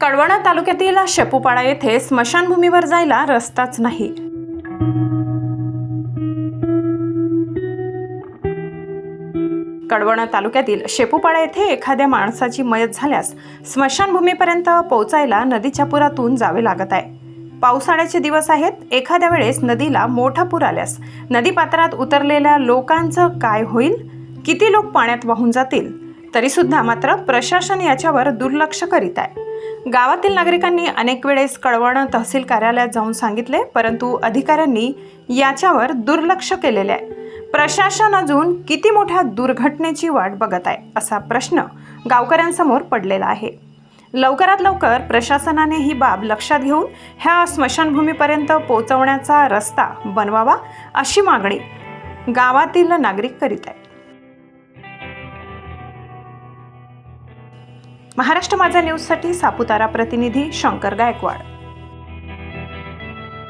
कडवणा तालुक्यातील शेपूपाडा येथे स्मशानभूमीवर जायला रस्ताच नाही. कडवणा तालुक्यातील शेपूपाडा येथे एखाद्या माणसाची मयत झाल्यास स्मशानभूमीपर्यंत पोहोचायला नदीच्या पुरातून जावे लागत आहे. पावसाळ्याचे दिवस आहेत. एखाद्या वेळेस नदीला मोठा पूर आल्यास नदीपात्रात उतरलेल्या लोकांचं काय होईल? किती लोक पाण्यात वाहून जातील? तरीसुद्धा मात्र प्रशासन याच्यावर दुर्लक्ष करीत आहे. गावातील नागरिकांनी अनेक वेळेस कळवण तहसील कार्यालयात जाऊन सांगितले परंतु अधिकाऱ्यांनी याच्यावर दुर्लक्ष केलेले आहे. प्रशासन अजून किती मोठ्या दुर्घटनेची वाट बघत आहे असा प्रश्न गावकऱ्यांसमोर पडलेला आहे. लवकरात लवकर प्रशासनाने ही बाब लक्षात घेऊन ह्या स्मशानभूमीपर्यंत पोहोचवण्याचा रस्ता बनवावा अशी मागणी गावातील नागरिक करीत आहेत. महाराष्ट्र माझा न्यूजसाठी सापुतारा प्रतिनिधी शंकर गायकवाड.